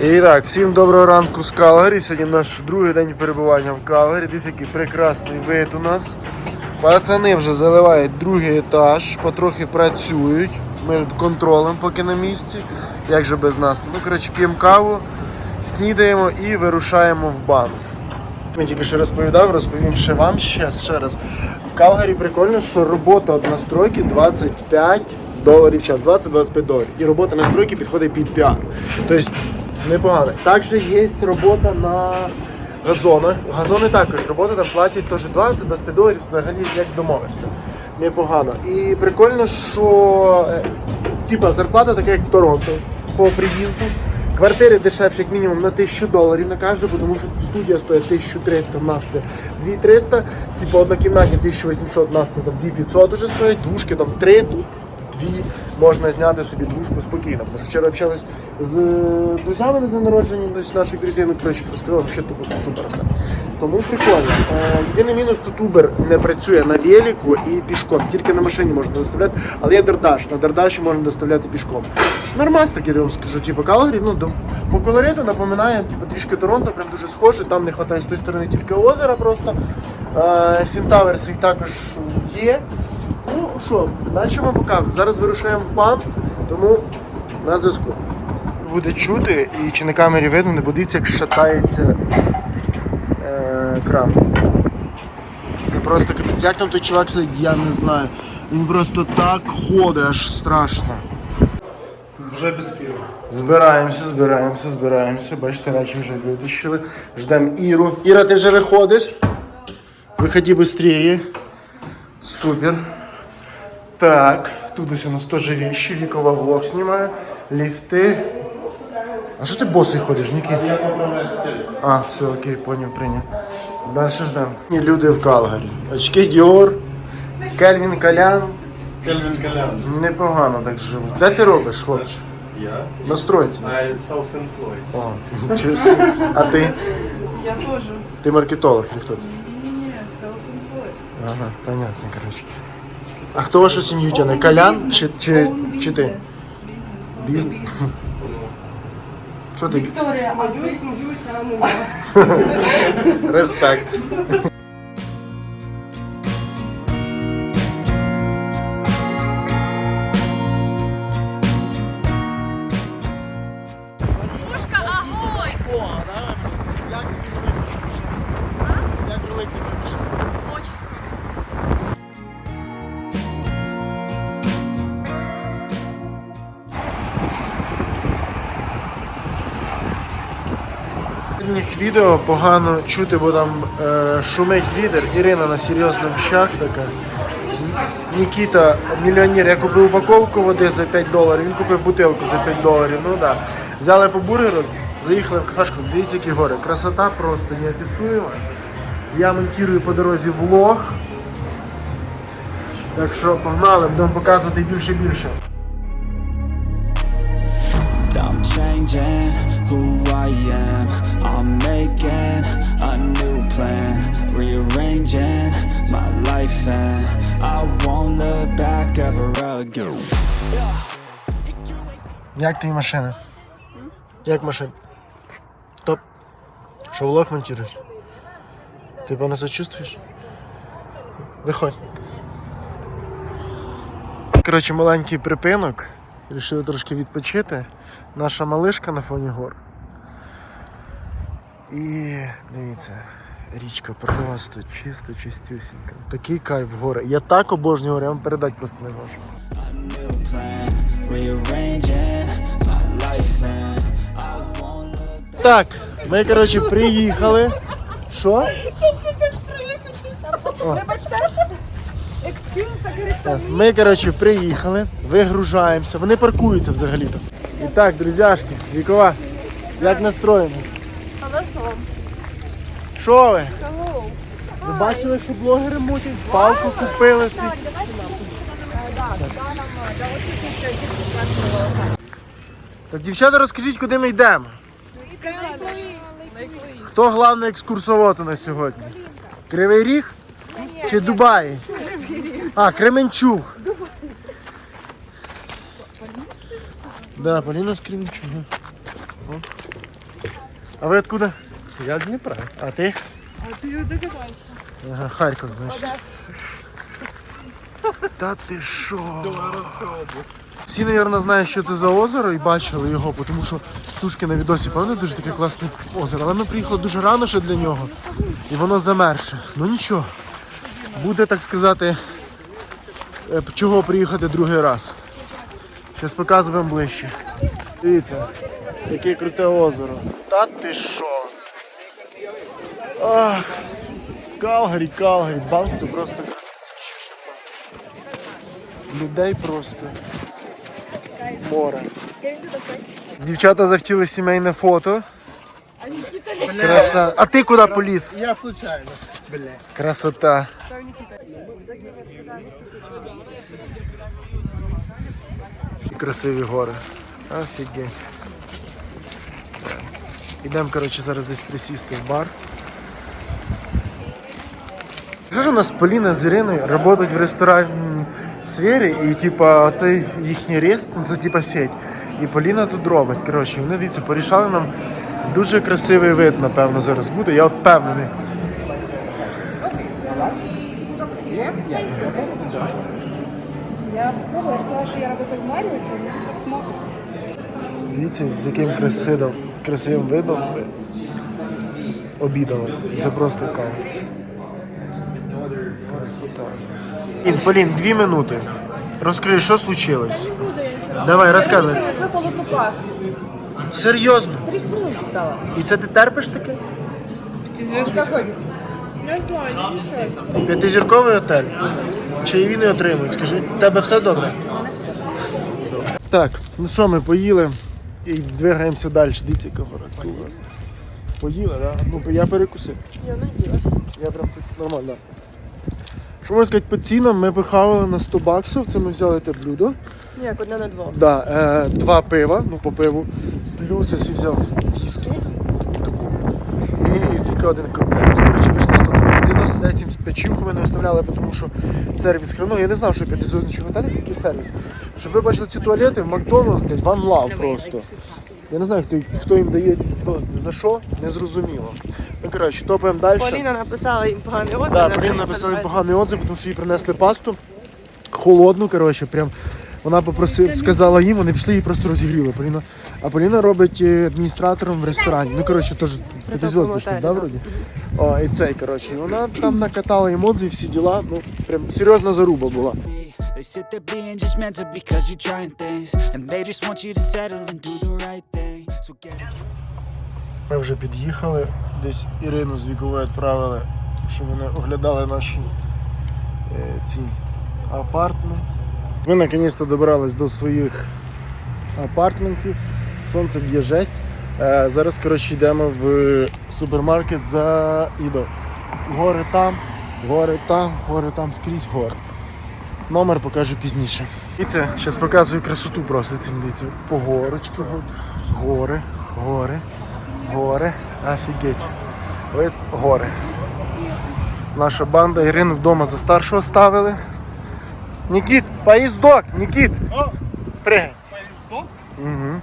І так, всім доброго ранку з Калгарі. Сьогодні наш другий день перебування в Калгарі. Дивіться, який прекрасний вид у нас. Пацани вже заливають другий етаж, потрохи працюють. Ми тут контролем поки на місці. Як же без нас? Ну, коротше, п'ємо каву, снідаємо і вирушаємо в банк. Я тільки що розповідав, розповім ще вам ще, ще раз. В Калгарі прикольно, що робота от настройки 25 доларів в час, 20-25 доларів. І робота настройки підходить під піар. Тобто непогано. Також є робота на газонах. Газони також робота там платять теж 20-25 доларів взагалі як домовишся. Непогано. І прикольно, що е, типа зарплата така, як в Торонто по приїзду. Квартири дешевші, як мінімум, на 1000 доларів на кожну, тому що студія стоїть 1300, в нас це 2300, типу однокімнатні 1800, в нас це там 2500 вже стоїть, двушки там 3, тут 2, можна зняти собі двушку спокійно. Тому що вчора общались з е, друзями на день народження, десь наших друзів, ну, коротше, розказали, що тупо супер все. Тому прикольно. Е, єдиний мінус, тут Uber не працює на велику і пішком, тільки на машині можна доставляти, але є Дардаш, на Дардаші можна доставляти пішком. Нормас таки, я вам скажу, типу Калгарі, ну, по колориту напоминає, типу, трішки Торонто, прям дуже схоже, там не вистачає з тої сторони тільки озера просто. Е, Сінтаверс їх також є. Ну що, далі вам показую. Зараз вирушаємо в Банф, тому на зв'язку. Буде чути і чи на камері видно, не подивіться, як шатається е, кран. Це просто капець. Як там той чувак сидить, я не знаю. Він просто так ходить, аж страшно. Вже без пива. Збираємося, збираємося, збираємося. Бачите, речі вже витащили. Ждемо Іру. Іра, ти вже виходиш? Виходи швидше. Супер. Так, тут ось у нас теж вещи, вікова влог знімає, ліфти. А що ти босий ходиш, Ніки? Я поправляю стиль. А, все, окей, поняв, прийняв. Далі ждемо. І Люди в Калгарі. Очки Діор, Кельвін Калян. Кельвін Калян. Непогано так живуть. Де ти робиш, хлопче? Я? Настройці. I self-employed. О, нічого собі. А ти? Я тоже. Ти маркетолог чи хто ти? Не-не-не, self-employed. Ага, понятно, коротше. А хто вашу сім'ю тяне? Колян чи, чи, чи ти? Бізнес? Що ти? Вікторія, а мою сім'ю тягну я. Респект. Відео погано чути, бо там е, шумить відер. Ірина на серйозному щах така. Нікіта, мільйонер, я купив упаковку води за 5 доларів, він купив бутилку за 5 доларів. Ну да. Взяли по бургеру, заїхали в кафешку. Дивіться, які гори. Красота просто неописуема. Я монтую по дорозі влог. Так що погнали, будемо показувати більше who I am. I'm making a new plan, rearranging my life, and I won't look back ever again. Як твої машини? Як машина? Топ. Що влог монтуєш? Ти певно сочувствуєш? Виходь. Коротше, маленький припинок. Рішили трошки відпочити. Наша малишка на фоні гор. І дивіться, річка просто чисто, чистюсінька. Такий кайф гори. Я так обожнюю гори, я вам передати просто не можу. Так, ми, коротше, приїхали. Що? Вибачте, так. Ми, коротше, приїхали, вигружаємося. Вони паркуються взагалі-то. І так, друзяшки, вікова, як настроєно? Хорошо. Що ви? Ви бачили, що блогери мутять? Палку купили всі. Так, дівчата, розкажіть, куди ми йдемо. Хто головний екскурсовод у нас сьогодні? Кривий Ріг? Чи Дубай? А, Кременчуг. Да, Поліна з Кременчуга. А ви откуда? Я з Дніпра. А ти? А ти догадайся. Ага, Харків, значить. Та ти що? Всі, мабуть, знають, що це за озеро і бачили його, тому що тушки на відосі, певно, дуже таке класне озеро. Але ми приїхали дуже рано ще для нього. І воно замерше. Ну нічого. Буде, так сказати, чого приїхати другий раз. Зараз показуємо ближче. Дивіться, яке круте озеро. Та ти що? Ах, Калгарі, Калгарі, банк це просто людей просто море. Дівчата захотіли сімейне фото. Краса. А ти куди поліз? Я случайно. Красота. Красиві гори. Офігеть. Ідемо, коротше, зараз десь присісти в бар. Що ж у нас Поліна з Іриною працюють в ресторанній сфері, і типа цей їхній рест, ну, це типа сеть. І Поліна тут робить. Коротше, вони дивіться, порішали нам дуже красивий вид, напевно, зараз буде. Я впевнений. Я попробовала, сказала, що я работаю в Маріоті, ну посмотрим. Дивіться, з яким красивим, красивим видом ми обідали. Це просто кайф. Красота. Ін, Полін, дві минути. Розкажи, що случилось? Давай, розказуй. Я холодну пасту. Серйозно? 30 минут дала. І це ти терпиш таке? Здесь? Не знаю, нічого. П'ятизірковий готель. Чи її не отримують? Скажи, в тебе все добре? Так, ну що, ми поїли і двигаємося далі. Дивіться, яка гора тут у нас. Поїли, так? Да? Ну, я перекусив. Я надіюсь. Я прям тут нормально. Що можна сказати по цінам? Ми пихали на 100 баксів, це ми взяли те блюдо. Ні, одне на двох. Да, е, два пива, ну по пиву. Плюс я собі взяв віскі, таку, і тільки один коктейль. Це, коротше, вийшло 199 75 ми не оставляли, тому що сервіс хреновий. Я не знав, що п'ятизв'язочний готель такий сервіс. Щоб ви бачили ці туалети в Макдональдс, блядь, ван лав просто. Я не знаю, хто, хто їм дає ці зв'язки. За що? Не зрозуміло. Ну, коротше, топаємо далі. Поліна написала їм поганий отзыв. Да, Поліна написала називається. поганий отзыв, тому що їй принесли пасту. Холодну, коротше, прям. Вона попросила, сказала їм, вони пішли її просто розігріли. Поліна. А Поліна робить е, адміністратором в ресторані. Ну, коротше, теж п'ятизв'язочний, да, вроді? О, і цей, коротше. І Вона там накатала отзыв, всі діла. Ну, прям серйозна заруба була. They sit there being judgmental because you're trying things, and they just want you to settle and do the right thing. So get it. Ми вже під'їхали, десь Ірину з віковою відправили, щоб вони оглядали наші е, ці апартменти. Ми наконець-то добрались до своїх апартментів. Сонце б'є жесть. Е, зараз, коротше, йдемо в супермаркет за Ідо. Гори там, гори там, гори там, скрізь гори. Номер покажу пізніше. Дивіться, зараз показую красоту просто. Це дивіться. По горочки, гори, гори. Гори, офігеть. Гори. Наша банда Ірину вдома за старшого ставили. Нікіт, поездок, Никит. Прыгай. Поездок? Угу.